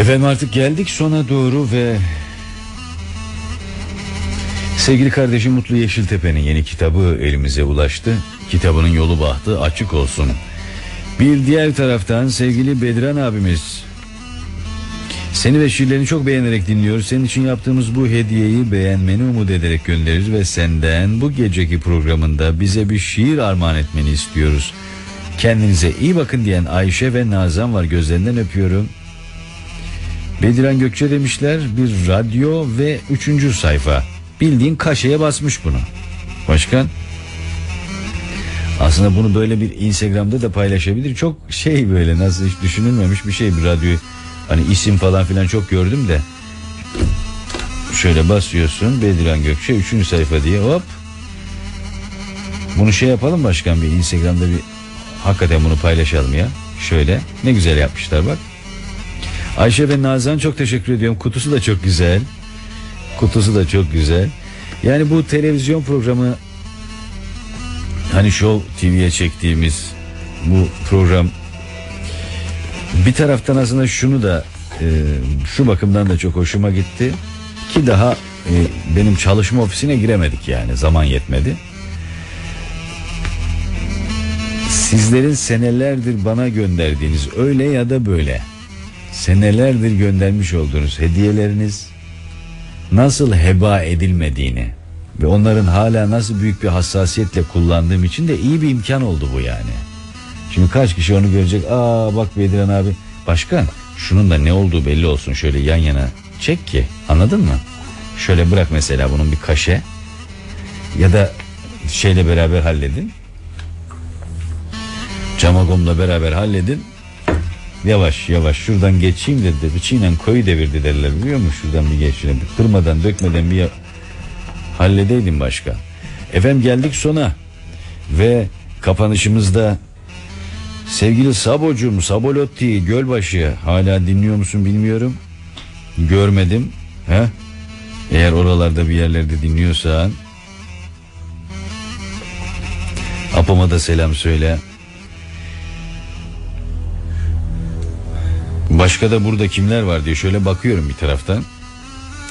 Efendim artık geldik sona doğru ve sevgili kardeşim Mutlu Yeşiltepe'nin yeni kitabı elimize ulaştı. Kitabının yolu bahtı açık olsun. Bir diğer taraftan sevgili Bedran abimiz seni ve şiirlerini çok beğenerek dinliyoruz. Senin için yaptığımız bu hediyeyi beğenmeni umut ederek göndeririz ve senden bu geceki programında bize bir şiir armağan etmeni istiyoruz. Kendinize iyi bakın diyen Ayşe ve Nazan var gözlerinden öpüyorum. Bediran Gökçe demişler bir radyo ve üçüncü sayfa. Bildiğin kaşeye basmış bunu. Başkan? Aslında bunu böyle bir Instagram'da da paylaşabilir. Çok şey böyle nasıl hiç düşünülmemiş bir şey bir radyo. Hani isim falan filan çok gördüm de. Şöyle basıyorsun Bediran Gökçe 3. sayfa diye hop. Bunu şey yapalım başkan bir Instagram'da bir hakikaten bunu paylaşalım ya. Şöyle ne güzel yapmışlar bak. Ayşe ve Nazan çok teşekkür ediyorum. Kutusu da çok güzel. Kutusu da çok güzel. Yani bu televizyon programı hani Show TV'ye çektiğimiz bu program bir taraftan aslında şunu da e, şu bakımdan da çok hoşuma gitti ki daha e, benim çalışma ofisine giremedik yani zaman yetmedi. Sizlerin senelerdir bana gönderdiğiniz öyle ya da böyle senelerdir göndermiş olduğunuz hediyeleriniz nasıl heba edilmediğini ve onların hala nasıl büyük bir hassasiyetle kullandığım için de iyi bir imkan oldu bu yani. Şimdi kaç kişi onu görecek aa bak Bediran abi başkan şunun da ne olduğu belli olsun şöyle yan yana çek ki anladın mı? Şöyle bırak mesela bunun bir kaşe ya da şeyle beraber halledin. Camagomla beraber halledin. Yavaş yavaş şuradan geçeyim dedi. Bıçıyla koyu devirdi derler biliyor musun? Şuradan bir geçeyim. Kırmadan dökmeden bir halledeydim başka. Efendim geldik sona. Ve kapanışımızda sevgili Sabocum, Sabolotti, Gölbaşı hala dinliyor musun bilmiyorum. Görmedim. He? Eğer oralarda bir yerlerde dinliyorsan Apama da selam söyle. Başka da burada kimler var diye şöyle bakıyorum bir taraftan.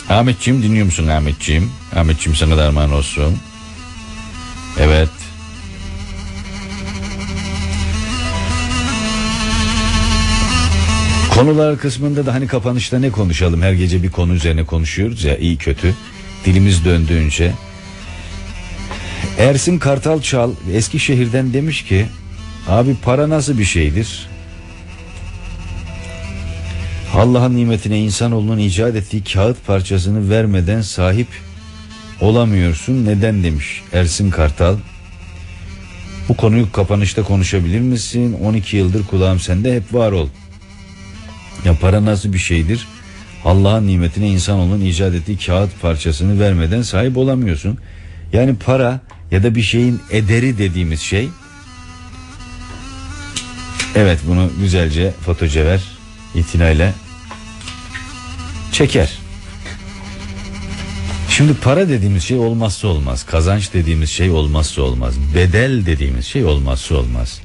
Ahmetciğim dinliyor musun Ahmetciğim? Ahmetciğim sana da armağan olsun. Evet. Konular kısmında da hani kapanışta ne konuşalım? Her gece bir konu üzerine konuşuyoruz ya iyi kötü. Dilimiz döndüğünce. Ersin Kartal Çal Eskişehir'den demiş ki abi para nasıl bir şeydir? Allah'ın nimetine insanoğlunun icat ettiği kağıt parçasını vermeden sahip olamıyorsun. Neden demiş Ersin Kartal. Bu konuyu kapanışta konuşabilir misin? 12 yıldır kulağım sende hep var ol. Ya para nasıl bir şeydir? Allah'ın nimetine insanoğlunun icat ettiği kağıt parçasını vermeden sahip olamıyorsun. Yani para ya da bir şeyin ederi dediğimiz şey Evet bunu güzelce fotocever itinayla çeker. Şimdi para dediğimiz şey olmazsa olmaz. Kazanç dediğimiz şey olmazsa olmaz. Bedel dediğimiz şey olmazsa olmaz.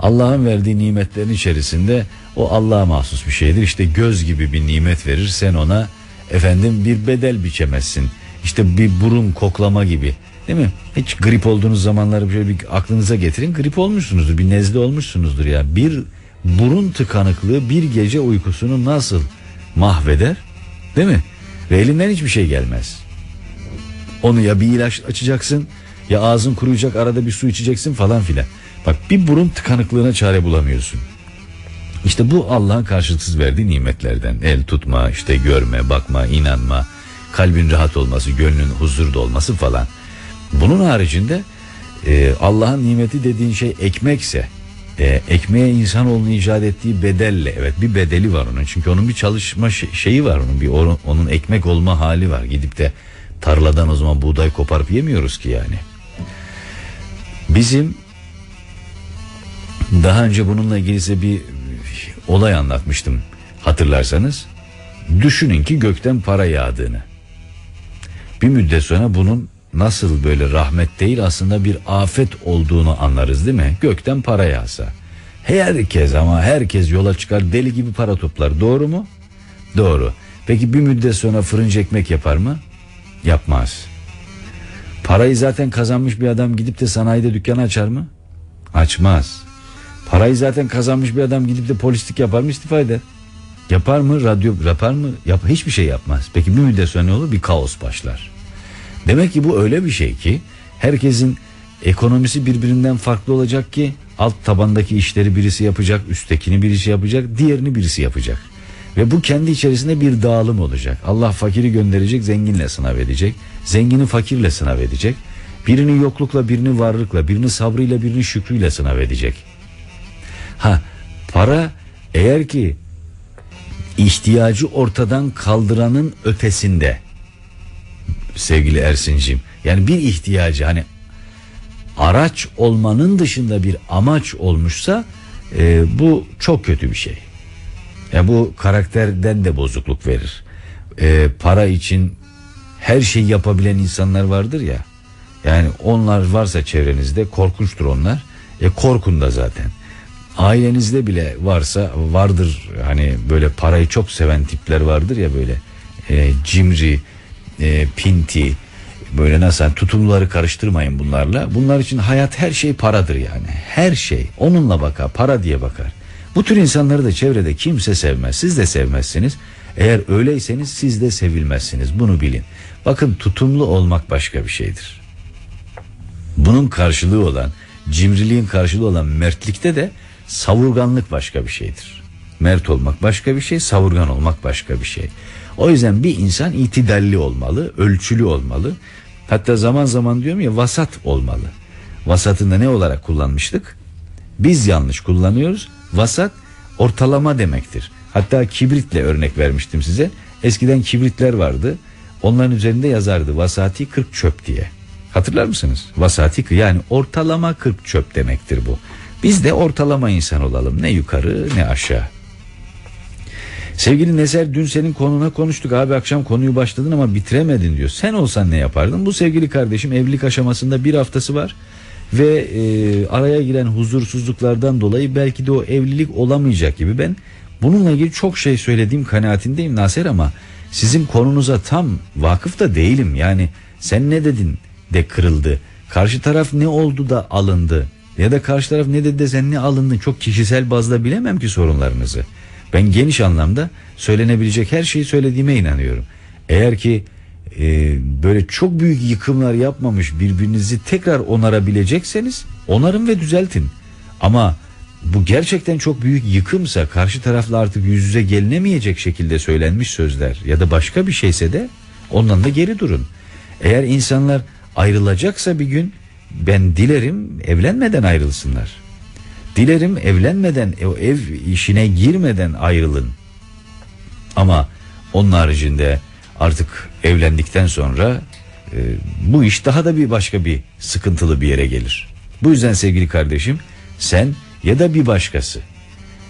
Allah'ın verdiği nimetlerin içerisinde o Allah'a mahsus bir şeydir. İşte göz gibi bir nimet verir sen ona efendim bir bedel biçemezsin. İşte bir burun koklama gibi. Değil mi? Hiç grip olduğunuz zamanları şöyle bir aklınıza getirin. Grip olmuşsunuzdur. Bir nezle olmuşsunuzdur ya. Bir burun tıkanıklığı bir gece uykusunu nasıl mahveder? Değil mi? Ve elinden hiçbir şey gelmez. Onu ya bir ilaç açacaksın ya ağzın kuruyacak arada bir su içeceksin falan filan. Bak bir burun tıkanıklığına çare bulamıyorsun. İşte bu Allah'ın karşılıksız verdiği nimetlerden. El tutma, işte görme, bakma, inanma, kalbin rahat olması, gönlün huzurda olması falan. Bunun haricinde e, Allah'ın nimeti dediğin şey ekmekse, e, ekmeğe insanoğlunun icat ettiği bedelle, evet bir bedeli var onun. Çünkü onun bir çalışma şey- şeyi var onun, bir onun, onun ekmek olma hali var. Gidip de tarladan o zaman buğday koparıp yemiyoruz ki yani. Bizim daha önce bununla ilgili size bir olay anlatmıştım hatırlarsanız. Düşünün ki gökten para yağdığını. Bir müddet sonra bunun nasıl böyle rahmet değil aslında bir afet olduğunu anlarız değil mi? Gökten para yağsa. Herkes ama herkes yola çıkar deli gibi para toplar doğru mu? Doğru. Peki bir müddet sonra fırıncı ekmek yapar mı? Yapmaz. Parayı zaten kazanmış bir adam gidip de sanayide dükkan açar mı? Açmaz. Parayı zaten kazanmış bir adam gidip de polislik yapar mı istifa eder? Yapar mı? Radyo yapar mı? Yap, hiçbir şey yapmaz. Peki bir müddet sonra ne olur? Bir kaos başlar. Demek ki bu öyle bir şey ki herkesin ekonomisi birbirinden farklı olacak ki alt tabandaki işleri birisi yapacak, üsttekini birisi yapacak, diğerini birisi yapacak. Ve bu kendi içerisinde bir dağılım olacak. Allah fakiri gönderecek, zenginle sınav edecek. Zengini fakirle sınav edecek. Birini yoklukla, birini varlıkla, birini sabrıyla, birini şükrüyle sınav edecek. Ha para eğer ki ihtiyacı ortadan kaldıranın ötesinde sevgili Ersin'cim yani bir ihtiyacı hani araç olmanın dışında bir amaç olmuşsa e, bu çok kötü bir şey. Ya bu karakterden de bozukluk verir. E, para için her şeyi yapabilen insanlar vardır ya. Yani onlar varsa çevrenizde korkunçtur onlar. E korkun da zaten. Ailenizde bile varsa vardır hani böyle parayı çok seven tipler vardır ya böyle e, cimri, e, pinti böyle nasıl tutumluları karıştırmayın bunlarla. Bunlar için hayat her şey paradır yani. Her şey onunla bakar para diye bakar. Bu tür insanları da çevrede kimse sevmez. Siz de sevmezsiniz. Eğer öyleyseniz siz de sevilmezsiniz. Bunu bilin. Bakın tutumlu olmak başka bir şeydir. Bunun karşılığı olan cimriliğin karşılığı olan mertlikte de savurganlık başka bir şeydir. Mert olmak başka bir şey, savurgan olmak başka bir şey. O yüzden bir insan itidalli olmalı, ölçülü olmalı. Hatta zaman zaman diyorum ya vasat olmalı. Vasatında ne olarak kullanmıştık? Biz yanlış kullanıyoruz. Vasat ortalama demektir. Hatta kibritle örnek vermiştim size. Eskiden kibritler vardı. Onların üzerinde yazardı vasati 40 çöp diye. Hatırlar mısınız? Vasati yani ortalama 40 çöp demektir bu. Biz de ortalama insan olalım. Ne yukarı ne aşağı. Sevgili Nezer dün senin konuna konuştuk abi akşam konuyu başladın ama bitiremedin diyor. Sen olsan ne yapardın? Bu sevgili kardeşim evlilik aşamasında bir haftası var ve e, araya giren huzursuzluklardan dolayı belki de o evlilik olamayacak gibi ben bununla ilgili çok şey söylediğim kanaatindeyim Naser ama sizin konunuza tam vakıf da değilim yani sen ne dedin de kırıldı karşı taraf ne oldu da alındı ya da karşı taraf ne dedi de sen ne alındın çok kişisel bazda bilemem ki sorunlarınızı. Ben geniş anlamda söylenebilecek her şeyi söylediğime inanıyorum. Eğer ki e, böyle çok büyük yıkımlar yapmamış birbirinizi tekrar onarabilecekseniz onarın ve düzeltin. Ama bu gerçekten çok büyük yıkımsa karşı tarafla artık yüz yüze gelinemeyecek şekilde söylenmiş sözler ya da başka bir şeyse de ondan da geri durun. Eğer insanlar ayrılacaksa bir gün ben dilerim evlenmeden ayrılsınlar. Dilerim evlenmeden o ev işine girmeden ayrılın. Ama onun haricinde artık evlendikten sonra e, bu iş daha da bir başka bir sıkıntılı bir yere gelir. Bu yüzden sevgili kardeşim sen ya da bir başkası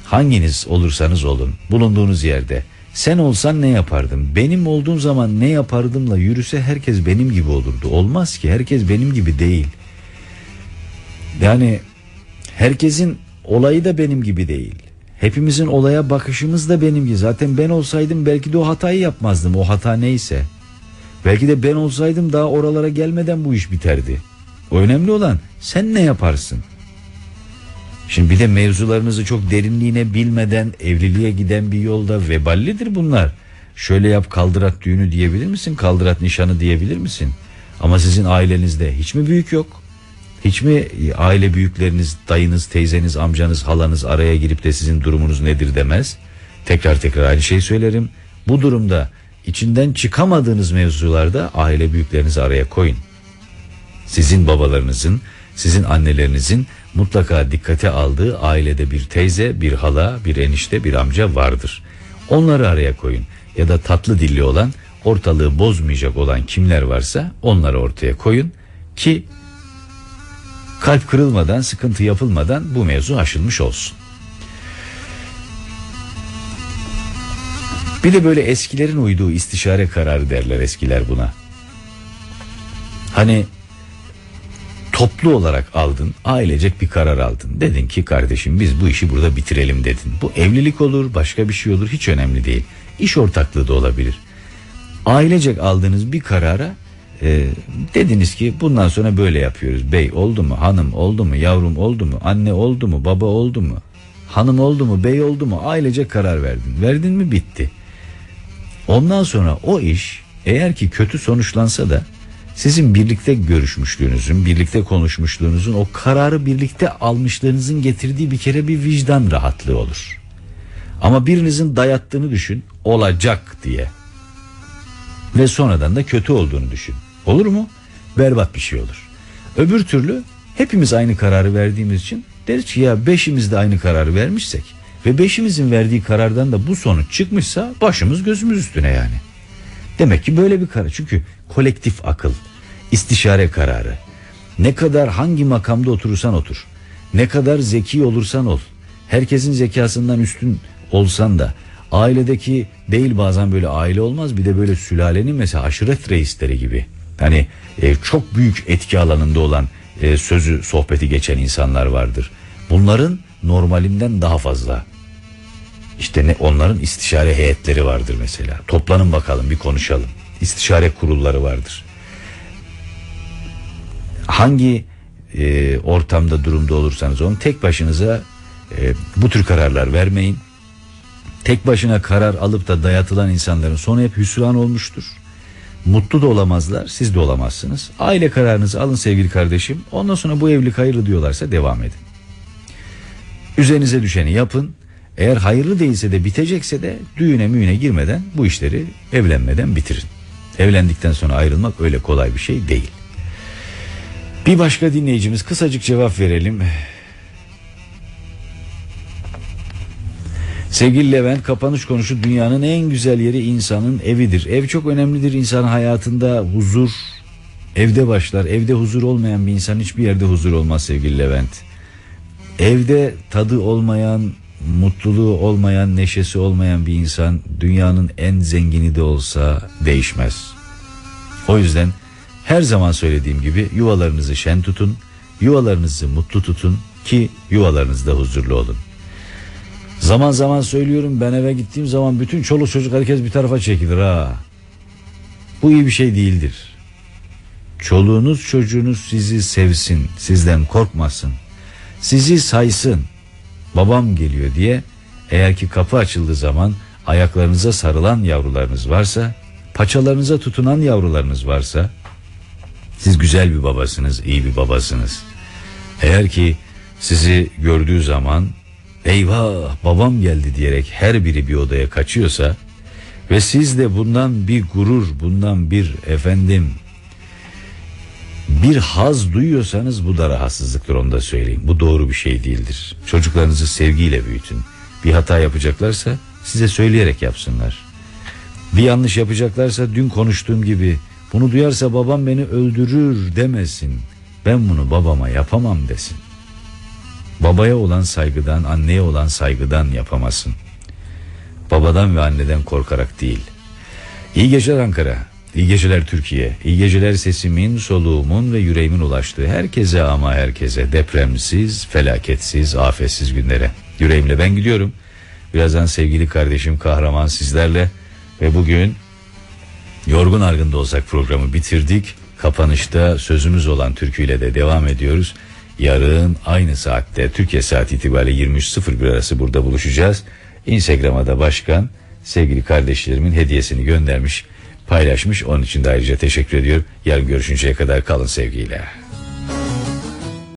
hanginiz olursanız olun bulunduğunuz yerde sen olsan ne yapardın? Benim olduğum zaman ne yapardımla yürüse herkes benim gibi olurdu. Olmaz ki herkes benim gibi değil. Yani herkesin olayı da benim gibi değil. Hepimizin olaya bakışımız da benim gibi. Zaten ben olsaydım belki de o hatayı yapmazdım. O hata neyse. Belki de ben olsaydım daha oralara gelmeden bu iş biterdi. O önemli olan sen ne yaparsın? Şimdi bir de mevzularınızı çok derinliğine bilmeden evliliğe giden bir yolda veballidir bunlar. Şöyle yap kaldırat düğünü diyebilir misin? Kaldırat nişanı diyebilir misin? Ama sizin ailenizde hiç mi büyük yok? Hiç mi aile büyükleriniz, dayınız, teyzeniz, amcanız, halanız araya girip de sizin durumunuz nedir demez? Tekrar tekrar aynı şeyi söylerim. Bu durumda içinden çıkamadığınız mevzularda aile büyüklerinizi araya koyun. Sizin babalarınızın, sizin annelerinizin mutlaka dikkate aldığı ailede bir teyze, bir hala, bir enişte, bir amca vardır. Onları araya koyun ya da tatlı dilli olan, ortalığı bozmayacak olan kimler varsa onları ortaya koyun ki kalp kırılmadan, sıkıntı yapılmadan bu mevzu aşılmış olsun. Bir de böyle eskilerin uyduğu istişare kararı derler eskiler buna. Hani toplu olarak aldın, ailecek bir karar aldın. Dedin ki kardeşim biz bu işi burada bitirelim dedin. Bu evlilik olur, başka bir şey olur hiç önemli değil. İş ortaklığı da olabilir. Ailecek aldığınız bir karara e, dediniz ki bundan sonra böyle yapıyoruz. Bey oldu mu, hanım oldu mu, yavrum oldu mu, anne oldu mu, baba oldu mu, hanım oldu mu, bey oldu mu ailece karar verdin. Verdin mi bitti. Ondan sonra o iş eğer ki kötü sonuçlansa da sizin birlikte görüşmüşlüğünüzün, birlikte konuşmuşluğunuzun, o kararı birlikte almışlığınızın getirdiği bir kere bir vicdan rahatlığı olur. Ama birinizin dayattığını düşün, olacak diye. Ve sonradan da kötü olduğunu düşün. Olur mu? Berbat bir şey olur. Öbür türlü hepimiz aynı kararı verdiğimiz için deriz ki ya beşimiz de aynı kararı vermişsek ve beşimizin verdiği karardan da bu sonuç çıkmışsa başımız gözümüz üstüne yani. Demek ki böyle bir karar. Çünkü kolektif akıl, istişare kararı. Ne kadar hangi makamda oturursan otur. Ne kadar zeki olursan ol. Herkesin zekasından üstün olsan da ailedeki değil bazen böyle aile olmaz bir de böyle sülalenin mesela aşiret reisleri gibi. Hani e, çok büyük etki alanında olan e, sözü sohbeti geçen insanlar vardır. Bunların normalinden daha fazla işte ne onların istişare heyetleri vardır mesela. Toplanın bakalım bir konuşalım. İstişare kurulları vardır. Hangi e, ortamda durumda olursanız olun tek başınıza e, bu tür kararlar vermeyin. Tek başına karar alıp da dayatılan insanların sonu hep hüsran olmuştur. Mutlu da olamazlar, siz de olamazsınız. Aile kararınızı alın sevgili kardeşim. Ondan sonra bu evlilik hayırlı diyorlarsa devam edin. Üzerinize düşeni yapın. Eğer hayırlı değilse de bitecekse de düğüne müğüne girmeden bu işleri evlenmeden bitirin. Evlendikten sonra ayrılmak öyle kolay bir şey değil. Bir başka dinleyicimiz kısacık cevap verelim. Sevgili Levent kapanış konusu dünyanın en güzel yeri insanın evidir. Ev çok önemlidir insan hayatında huzur evde başlar. Evde huzur olmayan bir insan hiçbir yerde huzur olmaz sevgili Levent. Evde tadı olmayan, mutluluğu olmayan, neşesi olmayan bir insan dünyanın en zengini de olsa değişmez. O yüzden her zaman söylediğim gibi yuvalarınızı şen tutun, yuvalarınızı mutlu tutun ki yuvalarınızda huzurlu olun. Zaman zaman söylüyorum ben eve gittiğim zaman bütün çoluk çocuk herkes bir tarafa çekilir ha. Bu iyi bir şey değildir. Çoluğunuz çocuğunuz sizi sevsin, sizden korkmasın. Sizi saysın. Babam geliyor diye eğer ki kapı açıldığı zaman ayaklarınıza sarılan yavrularınız varsa, paçalarınıza tutunan yavrularınız varsa siz güzel bir babasınız, iyi bir babasınız. Eğer ki sizi gördüğü zaman eyvah babam geldi diyerek her biri bir odaya kaçıyorsa ve siz de bundan bir gurur, bundan bir efendim bir haz duyuyorsanız bu da rahatsızlıktır onu da söyleyeyim. Bu doğru bir şey değildir. Çocuklarınızı sevgiyle büyütün. Bir hata yapacaklarsa size söyleyerek yapsınlar. Bir yanlış yapacaklarsa dün konuştuğum gibi bunu duyarsa babam beni öldürür demesin. Ben bunu babama yapamam desin. Babaya olan saygıdan, anneye olan saygıdan yapamasın. Babadan ve anneden korkarak değil. İyi geceler Ankara. İyi geceler Türkiye. İyi geceler sesimin, soluğumun ve yüreğimin ulaştığı herkese ama herkese depremsiz, felaketsiz, afetsiz günlere. Yüreğimle ben gidiyorum. Birazdan sevgili kardeşim kahraman sizlerle ve bugün yorgun argın da olsak programı bitirdik. Kapanışta sözümüz olan türküyle de devam ediyoruz. Yarın aynı saatte Türkiye saati itibariyle 23.01 arası burada buluşacağız. Instagram'a da başkan sevgili kardeşlerimin hediyesini göndermiş paylaşmış. Onun için de ayrıca teşekkür ediyorum. Yarın görüşünceye kadar kalın sevgiyle.